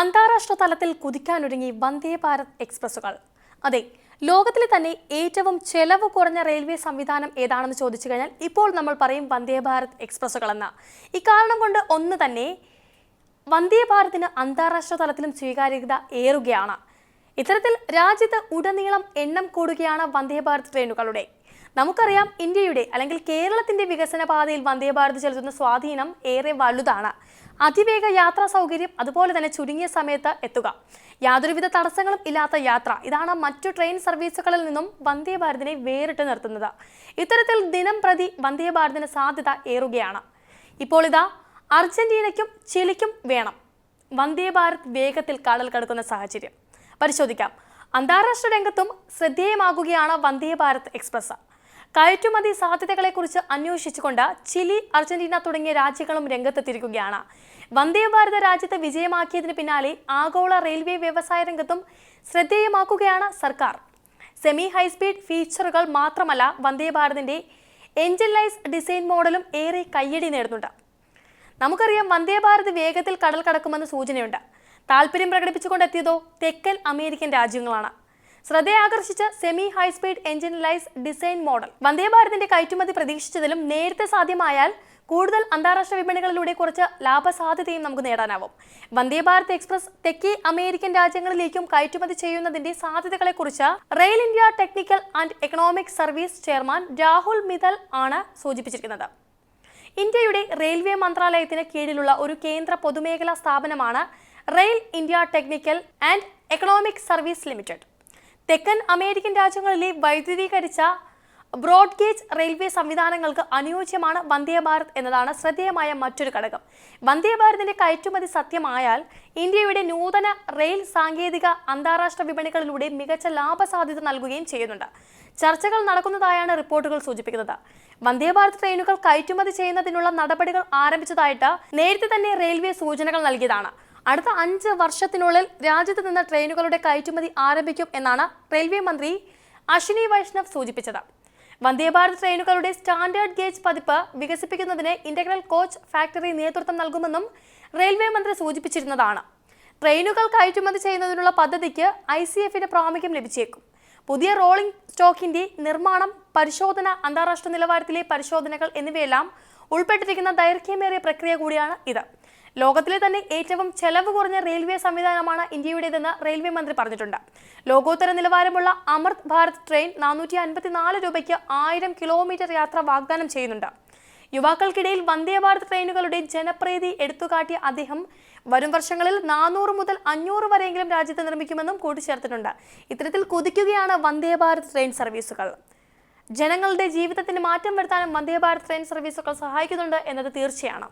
അന്താരാഷ്ട്ര തലത്തിൽ കുതിക്കാനൊരുങ്ങി വന്ദേ ഭാരത് എക്സ്പ്രസുകൾ അതെ ലോകത്തിലെ തന്നെ ഏറ്റവും ചെലവ് കുറഞ്ഞ റെയിൽവേ സംവിധാനം ഏതാണെന്ന് ചോദിച്ചു കഴിഞ്ഞാൽ ഇപ്പോൾ നമ്മൾ പറയും വന്ദേ ഭാരത് എക്സ്പ്രസുകൾ എന്ന. ഇക്കാരണം കൊണ്ട് ഒന്ന് തന്നെ വന്ദേ ഭാരതിന് അന്താരാഷ്ട്ര തലത്തിലും സ്വീകാര്യത ഏറുകയാണ്. ഇത്തരത്തിൽ രാജ്യത്ത് ഉടനീളം എണ്ണം കൂടുകയാണ് വന്ദേ ഭാരത് ട്രെയിനുകളുടെ. നമുക്കറിയാം ഇന്ത്യയുടെ അല്ലെങ്കിൽ കേരളത്തിന്റെ വികസന പാതയിൽ വന്ദേ ഭാരത് ചെലുത്തുന്ന സ്വാധീനം ഏറെ വലുതാണ്. അതിവേഗ യാത്രാ സൗകര്യം അതുപോലെ തന്നെ ചുരുങ്ങിയ സമയത്ത് എത്തുക. യാതൊരുവിധ തടസ്സങ്ങളും ഇല്ലാത്ത യാത്ര. ഇതാണ് മറ്റു ട്രെയിൻ സർവീസുകളിൽ നിന്നും വന്ദേ ഭാരതിനെ വേറിട്ട് നിർത്തുന്നത്. ഇത്തരത്തിൽ ദിനം പ്രതി വന്ദേ ഭാരതിന് സാധ്യത ഏറുകയാണ്. ഇപ്പോൾ ഇതാ അർജന്റീനയ്ക്കും ചിലിക്കും വേണം. വന്ദേ ഭാരത് വേഗത്തിൽ കടൽ കടക്കുന്ന സാഹചര്യം. പരിശോധിക്കാം. അന്താരാഷ്ട്ര രംഗത്തും ശ്രദ്ധേയമാകുകയാണ് വന്ദേ ഭാരത് എക്സ്പ്രസ്. കയറ്റുമതി സാധ്യതകളെക്കുറിച്ച് അന്വേഷിച്ചുകൊണ്ട് ചിലി അർജന്റീന തുടങ്ങിയ രാജ്യങ്ങളും രംഗത്തെത്തിയിരിക്കുകയാണ്. വന്ദേ ഭാരത് രാജ്യത്ത് വിജയമാക്കിയതിന് പിന്നാലെ ആഗോള റെയിൽവേ വ്യവസായ രംഗത്തും ശ്രദ്ധേയമാക്കുകയാണ് സർക്കാർ. സെമി ഹൈസ്പീഡ് ഫീച്ചറുകൾ മാത്രമല്ല വന്ദേ ഭാരതിന്റെ എഞ്ചിൻ ലൈസ് ഡിസൈൻ മോഡലും ഏറെ കയ്യടി നേടുന്നുണ്ട്. നമുക്കറിയാം വന്ദേ ഭാരത് വേഗത്തിൽ കടൽ കടക്കുമെന്ന് സൂചനയുണ്ട്. താല്പര്യം പ്രകടിപ്പിച്ചുകൊണ്ടെത്തിയതോ തെക്കൻ അമേരിക്കൻ രാജ്യങ്ങളാണ്. ശ്രദ്ധയാകർഷിച്ച semi high speed engineless design model Vande ഭാരതിന്റെ കയറ്റുമതി പ്രതീക്ഷിച്ചതിലും നേരത്തെ സാധ്യമായാൽ കൂടുതൽ അന്താരാഷ്ട്ര വിപണികളിലൂടെ കുറച്ച് ലാഭസാധ്യതയും നമുക്ക് നേടാനാവും. വന്ദേ ഭാരത് എക്സ്പ്രസ് തെക്കേ അമേരിക്കൻ രാജ്യങ്ങളിലേക്കും കയറ്റുമതി ചെയ്യുന്നതിന്റെ സാധ്യതകളെക്കുറിച്ച് rail India technical and economic service chairman Rahul Mittal ആണ് സൂചിപ്പിച്ചിരിക്കുന്നത്. ഇന്ത്യയുടെ റെയിൽവേ മന്ത്രാലയത്തിന് കീഴിലുള്ള ഒരു കേന്ദ്ര പൊതുമേഖലാ സ്ഥാപനമാണ് rail India technical and economic service limited. തെക്കൻ അമേരിക്കൻ രാജ്യങ്ങളിലെ വൈദ്യുതീകരിച്ച ബ്രോഡ്ഗേജ് റെയിൽവേ സംവിധാനങ്ങൾക്ക് അനുയോജ്യമാണ് വന്ദേ ഭാരത് എന്നതാണ് ശ്രദ്ധേയമായ മറ്റൊരു ഘടകം. വന്ദേ ഭാരതിന്റെ കയറ്റുമതി സത്യമായാൽ ഇന്ത്യയുടെ നൂതന റെയിൽ സാങ്കേതിക അന്താരാഷ്ട്ര വിപണികളിലൂടെ മികച്ച ലാഭസാധ്യത നൽകുകയും ചെയ്യുന്നുണ്ട്. ചർച്ചകൾ നടക്കുന്നതായാണ് റിപ്പോർട്ടുകൾ സൂചിപ്പിക്കുന്നത്. വന്ദേ ഭാരത് ട്രെയിനുകൾ കയറ്റുമതി ചെയ്യുന്നതിനുള്ള നടപടികൾ ആരംഭിച്ചതായിട്ട് നേരത്തെ തന്നെ റെയിൽവേ സൂചനകൾ നൽകിയതാണ്. അടുത്ത അഞ്ച് വർഷത്തിനുള്ളിൽ രാജ്യത്ത് നിന്ന് ട്രെയിനുകളുടെ കയറ്റുമതി ആരംഭിക്കും എന്നാണ് റെയിൽവേ മന്ത്രി അശ്വിനി വൈഷ്ണവ് സൂചിപ്പിച്ചത്. വന്ദേ ഭാരത് ട്രെയിനുകളുടെ സ്റ്റാൻഡേർഡ് ഗേജ് പതിപ്പ് വികസിപ്പിക്കുന്നതിന് ഇന്റഗ്രൽ കോച്ച് ഫാക്ടറി നേതൃത്വം നൽകുമെന്നും റെയിൽവേ മന്ത്രി സൂചിപ്പിച്ചിരുന്നതാണ്. ട്രെയിനുകൾ കയറ്റുമതി ചെയ്യുന്നതിനുള്ള പദ്ധതിക്ക് ഐ സി എഫിന്റെ പ്രാമുഖ്യം ലഭിച്ചേക്കും. പുതിയ റോളിംഗ് സ്റ്റോക്കിന്റെ നിർമ്മാണം പരിശോധന അന്താരാഷ്ട്ര നിലവാരത്തിലെ പരിശോധനകൾ എന്നിവയെല്ലാം ഉൾപ്പെട്ടിരിക്കുന്ന ദൈർഘ്യമേറിയ പ്രക്രിയ കൂടിയാണ് ഇത്. ലോകത്തിലെ തന്നെ ഏറ്റവും ചെലവ് കുറഞ്ഞ റെയിൽവേ സംവിധാനമാണ് ഇന്ത്യയുടേതെന്ന് റെയിൽവേ മന്ത്രി പറഞ്ഞിട്ടുണ്ട്. ലോകോത്തര നിലവാരമുള്ള അമൃത് ഭാരത് ട്രെയിൻ നാനൂറ്റി അൻപത്തിനാല് രൂപയ്ക്ക് ആയിരം കിലോമീറ്റർ യാത്ര വാഗ്ദാനം ചെയ്യുന്നുണ്ട്. യുവാക്കൾക്കിടയിൽ വന്ദേ ഭാരത് ട്രെയിനുകളുടെ ജനപ്രീതി എടുത്തുകാട്ടിയ അദ്ദേഹം വരും വർഷങ്ങളിൽ നാനൂറ് മുതൽ അഞ്ഞൂറ് വരെയെങ്കിലും രാജ്യത്ത് നിർമ്മിക്കുമെന്നും കൂട്ടിച്ചേർത്തിട്ടുണ്ട്. ഇത്തരത്തിൽ കുതിക്കുകയാണ് വന്ദേ ഭാരത് ട്രെയിൻ സർവീസുകൾ. ജനങ്ങളുടെ ജീവിതത്തിന് മാറ്റം വരുത്താനും വന്ദേ ഭാരത് ട്രെയിൻ സർവീസുകൾ സഹായിക്കുന്നുണ്ട് എന്നത് തീർച്ചയാണ്.